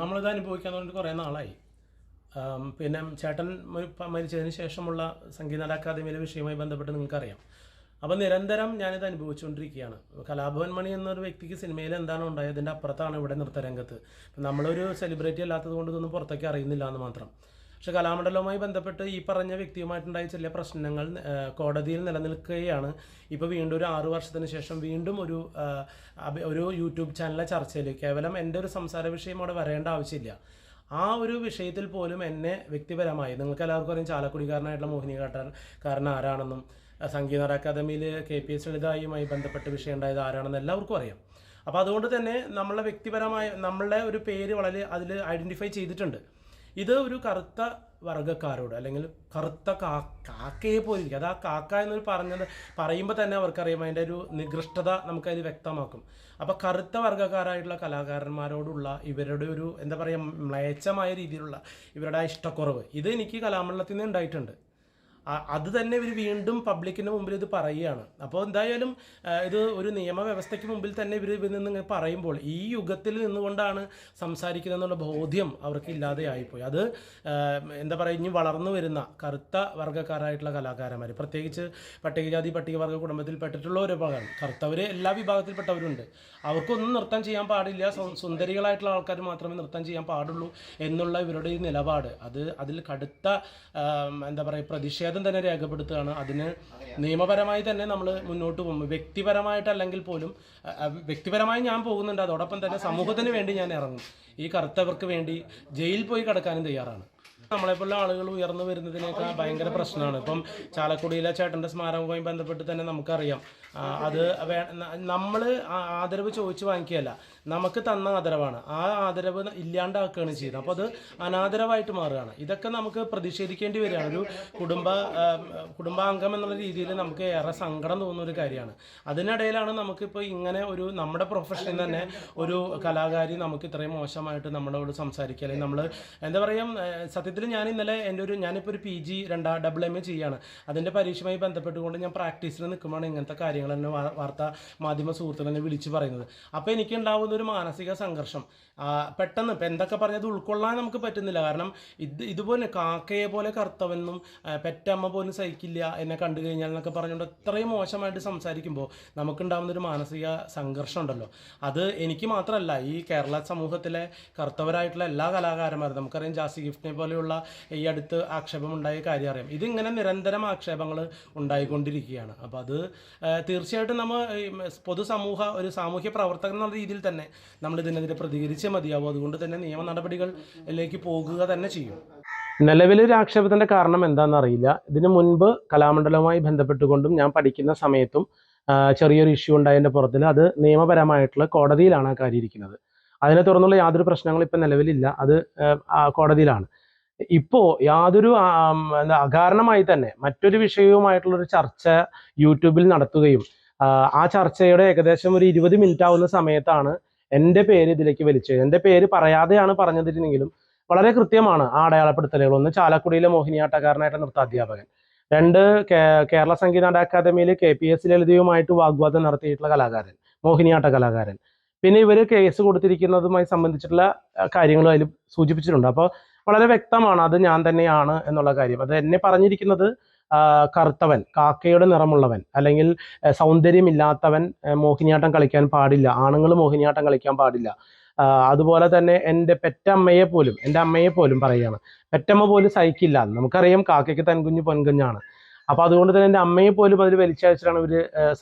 നമ്മളിത് അനുഭവിക്കാൻ തുടങ്ങിയിട്ട് കുറേ നാളായി. പിന്നെ ചേട്ടൻ മരിച്ചതിന് ശേഷമുള്ള സംഗീത അക്കാദമിയിലെ വിഷയവുമായി ബന്ധപ്പെട്ട് നിങ്ങൾക്കറിയാം. അപ്പം നിരന്തരം ഞാനിത് അനുഭവിച്ചുകൊണ്ടിരിക്കുകയാണ്. കലാഭവൻ മണി എന്നൊരു വ്യക്തിക്ക് സിനിമയിൽ എന്താണ് ഉണ്ടായത് അതിന്റെ അപ്പുറത്താണ് ഇവിടെ നൃത്തരംഗത്ത്. നമ്മളൊരു സെലിബ്രിറ്റി അല്ലാത്തത് കൊണ്ട് ഇതൊന്നും പുറത്തേക്ക് അറിയുന്നില്ല എന്ന് മാത്രം. പക്ഷെ കലാമണ്ഡലവുമായി ബന്ധപ്പെട്ട് ഈ പറഞ്ഞ വ്യക്തിയുമായിട്ടുണ്ടായ ചില പ്രശ്നങ്ങൾ കോടതിയിൽ നിലനിൽക്കുകയാണ്. ഇപ്പോൾ വീണ്ടും ഒരു ആറു വർഷത്തിന് ശേഷം വീണ്ടും ഒരു ഒരു യൂട്യൂബ് ചാനലിലെ ചർച്ചയിൽ കേവലം എന്റെ ഒരു സംസാര വിഷയം അവിടെ വരേണ്ട ആവശ്യമില്ല. ആ ഒരു വിഷയത്തിൽ പോലും എന്നെ വ്യക്തിപരമായി നിങ്ങൾക്ക് എല്ലാവർക്കും അറിയാം ചാലക്കുടിക്കാരനായിട്ടുള്ള മോഹിനിയാട്ടൻ കാരണം ആരാണെന്നും സംഗീത അക്കാദമിയിൽ കെ പി എസ് ലളിതായുമായി ബന്ധപ്പെട്ട വിഷയം ഉണ്ടായത് ആരാണെന്ന് എല്ലാവർക്കും അറിയാം. അപ്പോൾ അതുകൊണ്ട് തന്നെ നമ്മളെ വ്യക്തിപരമായ നമ്മളുടെ ഒരു പേര് വളരെ അതിൽ ഐഡന്റിഫൈ ചെയ്തിട്ടുണ്ട്. ഇത് ഒരു കറുത്ത വർഗക്കാരോട് അല്ലെങ്കിൽ കറുത്ത കാ കാക്കയെ പോലിരിക്കും അത് ആ കാക്ക എന്ന് പറഞ്ഞത് പറയുമ്പോൾ തന്നെ അവർക്കറിയാം അതിന്റെ ഒരു നികൃഷ്ടത നമുക്കതിൽ വ്യക്തമാക്കും. അപ്പോൾ കറുത്ത വർഗക്കാരായിട്ടുള്ള കലാകാരന്മാരോടുള്ള ഇവരുടെ ഒരു എന്താ പറയുക മ്ലേച്ഛമായ രീതിയിലുള്ള ഇവരുടെ ഇഷ്ടക്കുറവ് ഇത് എനിക്ക് കലാമണ്ഡലത്തിൽ നിന്ന് ഉണ്ടായിട്ടുണ്ട്. അത് തന്നെ ഇവർ വീണ്ടും പബ്ലിക്കിന് മുമ്പിൽ ഇത് പറയുകയാണ്. അപ്പോൾ എന്തായാലും ഇത് ഒരു നിയമവ്യവസ്ഥയ്ക്ക് മുമ്പിൽ തന്നെ ഇവർ ഇവരിൽ നിന്ന് പറയുമ്പോൾ ഈ യുഗത്തിൽ നിന്നുകൊണ്ടാണ് സംസാരിക്കുന്നതെന്നുള്ള ബോധ്യം അവർക്ക് ഇല്ലാതെയായിപ്പോയി അത് ആ, എന്താ പറയുക ഇനി വളർന്നു വരുന്ന കറുത്ത വർഗക്കാരായിട്ടുള്ള കലാകാരന്മാർ പ്രത്യേകിച്ച് പട്ടികജാതി പട്ടികവർഗ കുടുംബത്തിൽപ്പെട്ടിട്ടുള്ളവരൊക്കെ കറുത്തവർ എല്ലാ വിഭാഗത്തിൽപ്പെട്ടവരുണ്ട്. അവർക്കൊന്നും നൃത്തം ചെയ്യാൻ പാടില്ല. സുന്ദരികളായിട്ടുള്ള ആൾക്കാർ മാത്രമേ നൃത്തം ചെയ്യാൻ പാടുള്ളൂ എന്നുള്ള ഇവരുടെ ഈ നിലപാട്. അത് അതിൽ കടുത്ത എന്താ പറയുക പ്രതിഷേധം തന്നെ രേഖപ്പെടുത്തുകയാണ്. അതിന് നിയമപരമായി തന്നെ നമ്മൾ മുന്നോട്ട് പോകും. വ്യക്തിപരമായിട്ടല്ലെങ്കിൽ പോലും വ്യക്തിപരമായി ഞാൻ പോകുന്നുണ്ട്. അതോടൊപ്പം തന്നെ സമൂഹത്തിന് വേണ്ടി ഞാൻ ഇറങ്ങും. ഈ കറുത്തവർക്ക് വേണ്ടി ജയിലിൽ പോയി കിടക്കാനും തയ്യാറാണ്. നമ്മളെപ്പോലുള്ള ആളുകൾ ഉയർന്നു വരുന്നതിനേക്കാൾ ഭയങ്കര പ്രശ്നമാണ്. ഇപ്പം ചാലക്കുടിയിലെ ചേട്ടന്റെ സ്മാരകവുമായി ബന്ധപ്പെട്ട് തന്നെ നമുക്കറിയാം. അത് നമ്മൾ ആദരവ് ചോദിച്ചു വാങ്ങിക്കുകയല്ല. നമുക്ക് തന്ന ആദരവാണ്. ആ ആദരവ് ഇല്ലാണ്ടാക്കുകയാണ് ചെയ്യുന്നത്. അപ്പോൾ അത് അനാദരവായിട്ട് മാറുകയാണ്. ഇതൊക്കെ നമുക്ക് പ്രതിഷേധിക്കേണ്ടി വരികയാണ്. ഒരു കുടുംബ കുടുംബാംഗം എന്നുള്ള രീതിയിൽ നമുക്ക് ഏറെ സങ്കടം തോന്നുന്ന ഒരു കാര്യമാണ്. അതിനിടയിലാണ് നമുക്കിപ്പോൾ ഇങ്ങനെ ഒരു നമ്മുടെ പ്രൊഫഷനിൽ തന്നെ ഒരു കലാകാരി നമുക്ക് ഇത്രയും മോശമായിട്ട് നമ്മളോട് സംസാരിക്കുക. അല്ലെങ്കിൽ നമ്മൾ എന്താ പറയുക സത്യത്തിൽ ഞാൻ ഇന്നലെ എന്റെ ഒരു ഞാനിപ്പോൾ ഒരു പി ജി രണ്ടാ ഡബിൾ എം എ ചെയ്യാണ് അതിന്റെ പരീക്ഷയുമായി ബന്ധപ്പെട്ടുകൊണ്ട് ഞാൻ പ്രാക്ടീസിൽ നിൽക്കുമ്പോഴാണ് ഇങ്ങനത്തെ കാര്യങ്ങൾ തന്നെ വാ- വാർത്താ മാധ്യമ സുഹൃത്തുക്കൾ തന്നെ വിളിച്ച് പറയുന്നത്. അപ്പോൾ എനിക്ക് ഉണ്ടാവുന്ന ഒരു മാനസിക സംഘർഷം. പെട്ടെന്ന് ഇപ്പം എന്തൊക്കെ പറഞ്ഞത് ഉൾക്കൊള്ളാൻ നമുക്ക് പറ്റുന്നില്ല. കാരണം ഇത് ഇതുപോലെ കാക്കയെ പോലെ കറുത്തവെന്നും പെറ്റമ്മ പോലും സഹിക്കില്ല എന്നെ കണ്ടു കഴിഞ്ഞാൽ എന്നൊക്കെ പറഞ്ഞുകൊണ്ട് അത്രയും മോശമായിട്ട് സംസാരിക്കുമ്പോൾ നമുക്കുണ്ടാവുന്ന ഒരു മാനസിക സംഘർഷം ഉണ്ടല്ലോ. അത് എനിക്ക് മാത്രമല്ല ഈ കേരള സമൂഹത്തിലെ കറുത്തവരായിട്ടുള്ള എല്ലാ കലാകാരന്മാരും നമുക്കറിയാം ജാസി ഗിഫ്റ്റിനെ പോലെയുള്ള ഈ അടുത്ത് ആക്ഷേപം ഉണ്ടായ കാര്യം അറിയാം. ഇതിങ്ങനെ നിരന്തരം ആക്ഷേപങ്ങൾ ഉണ്ടായിക്കൊണ്ടിരിക്കുകയാണ്. അപ്പോൾ അത് തീർച്ചയായിട്ടും നമ്മൾ പൊതുസമൂഹ ഒരു സാമൂഹ്യ പ്രവർത്തകൻ എന്നുള്ള രീതിയിൽ തന്നെ നമ്മൾ ഇതിനെതിരെ പ്രതികരിച്ചേ മതിയാവും. അതുകൊണ്ട് തന്നെ നിയമ നടപടികളിലേക്ക് പോകുക തന്നെ ചെയ്യും. നിലവിലൊരു ആക്ഷേപത്തിന്റെ കാരണം എന്താണെന്ന് അറിയില്ല. ഇതിനു മുൻപ് കലാമണ്ഡലവുമായി ബന്ധപ്പെട്ടുകൊണ്ടും ഞാൻ പഠിക്കുന്ന സമയത്തും ചെറിയൊരു ഇഷ്യൂ ഉണ്ടായതിന്റെ പുറത്തിൽ. അത് നിയമപരമായിട്ടുള്ള കോടതിയിലാണ് ആ കാര്യം ഇരിക്കുന്നത്. അതിനെ തുടർന്നുള്ള യാതൊരു പ്രശ്നങ്ങളും ഇപ്പം നിലവിലില്ല. അത് കോടതിയിലാണ്. ഇപ്പോൾ യാതൊരു എന്താ അകാരണമായി തന്നെ മറ്റൊരു വിഷയവുമായിട്ടുള്ളൊരു ചർച്ച യൂട്യൂബിൽ നടത്തുകയും ആ, ചർച്ചയുടെ ഏകദേശം ഒരു ഇരുപത് മിനിറ്റ് ആവുന്ന സമയത്താണ് എന്റെ പേര് ഇതിലേക്ക് വലിച്ചത്. എന്റെ പേര് പറയാതെയാണ് പറഞ്ഞതിരുന്നെങ്കിലും വളരെ കൃത്യമാണ് ആ അടയാളപ്പെടുത്തലുകൾ. ഒന്ന് ചാലക്കുടിയിലെ മോഹിനിയാട്ടക്കാരനായിട്ട് നൃത്താധ്യാപകൻ രണ്ട് കേരള സംഗീത അക്കാദമിയിൽ കെ പി എസ് ലളിതയുമായിട്ട് വാഗ്വാദം നടത്തിയിട്ടുള്ള കലാകാരൻ മോഹിനിയാട്ട കലാകാരൻ. പിന്നെ ഇവർ കേസ് കൊടുത്തിരിക്കുന്നതുമായി സംബന്ധിച്ചിട്ടുള്ള കാര്യങ്ങളും അതിൽ സൂചിപ്പിച്ചിട്ടുണ്ട്. അപ്പോൾ വളരെ വ്യക്തമാണ് അത് ഞാൻ തന്നെയാണ് എന്നുള്ള കാര്യം. അത് എന്നെ പറഞ്ഞിരിക്കുന്നത് കറുത്തവൻ കാക്കയുടെ നിറമുള്ളവൻ അല്ലെങ്കിൽ സൗന്ദര്യമില്ലാത്തവൻ മോഹിനിയാട്ടം കളിക്കാൻ പാടില്ല ആണുങ്ങൾ മോഹിനിയാട്ടം കളിക്കാൻ പാടില്ല. അതുപോലെ തന്നെ എന്റെ പെറ്റമ്മയെ പോലും എന്റെ അമ്മയെ പോലും പറയുകയാണ് പെറ്റമ്മ പോലും സഹിക്കില്ല. നമുക്കറിയാം കാക്കയ്ക്ക് തൻകുഞ്ഞ് പൊൻകുഞ്ഞാണ്. അപ്പൊ അതുകൊണ്ട് തന്നെ എന്റെ അമ്മയെ പോലും അതിൽ വലിച്ചയച്ചിട്ടാണ് ഇവർ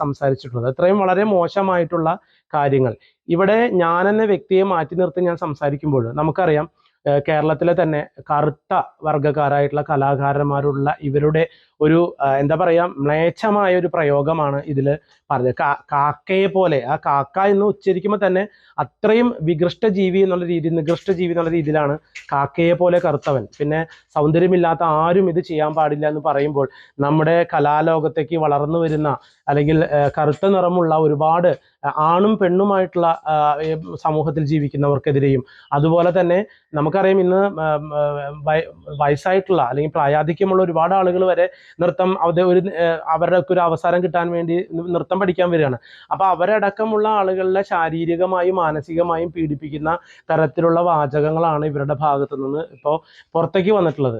സംസാരിച്ചിട്ടുള്ളത്. അത്രയും വളരെ മോശമായിട്ടുള്ള കാര്യങ്ങൾ. ഇവിടെ ഞാൻ എന്ന വ്യക്തിയെ മാറ്റി നിർത്തി ഞാൻ സംസാരിക്കുമ്പോൾ നമുക്കറിയാം കേരളത്തിലെ തന്നെ കറുത്ത വർഗക്കാരായിട്ടുള്ള കലാകാരന്മാരുള്ള ഇവരുടെ ഒരു എന്താ പറയുക മ്ലേച്ഛമായ ഒരു പ്രയോഗമാണ് ഇതിൽ പറഞ്ഞത്. കാക്കയെ പോലെ ആ കാക്ക എന്ന് ഉച്ചരിക്കുമ്പോൾ തന്നെ അത്രയും വികൃഷ്ട ജീവി എന്നുള്ള രീതി നികൃഷ്ട ജീവി എന്നുള്ള രീതിയിലാണ് കാക്കയെ പോലെ കറുത്തവൻ. പിന്നെ സൗന്ദര്യമില്ലാത്ത ആരും ഇത് ചെയ്യാൻ പാടില്ല എന്ന് പറയുമ്പോൾ നമ്മുടെ കലാലോകത്തേക്ക് വളർന്നു വരുന്ന അല്ലെങ്കിൽ കറുത്ത നിറമുള്ള ഒരുപാട് ആണും പെണ്ണുമായിട്ടുള്ള സമൂഹത്തിൽ ജീവിക്കുന്നവർക്കെതിരെയും അതുപോലെ തന്നെ നമുക്കറിയാം ഇന്ന് വയസ്സായിട്ടുള്ള അല്ലെങ്കിൽ പ്രായാധിക്യമുള്ള ഒരുപാട് ആളുകൾ വരെ നൃത്തം അത് ഒരു അവരുടെയൊക്കെ അവരുടെ ഒരു അവസരം കിട്ടാൻ വേണ്ടി നൃത്തം പഠിക്കാൻ വരികയാണ്. അപ്പോൾ അവരടക്കമുള്ള ആളുകളിലെ ശാരീരികമായും മാനസികമായും പീഡിപ്പിക്കുന്ന തരത്തിലുള്ള വാചകങ്ങളാണ് ഇവരുടെ ഭാഗത്തു നിന്ന് ഇപ്പോൾ പുറത്തേക്ക് വന്നിട്ടുള്ളത്.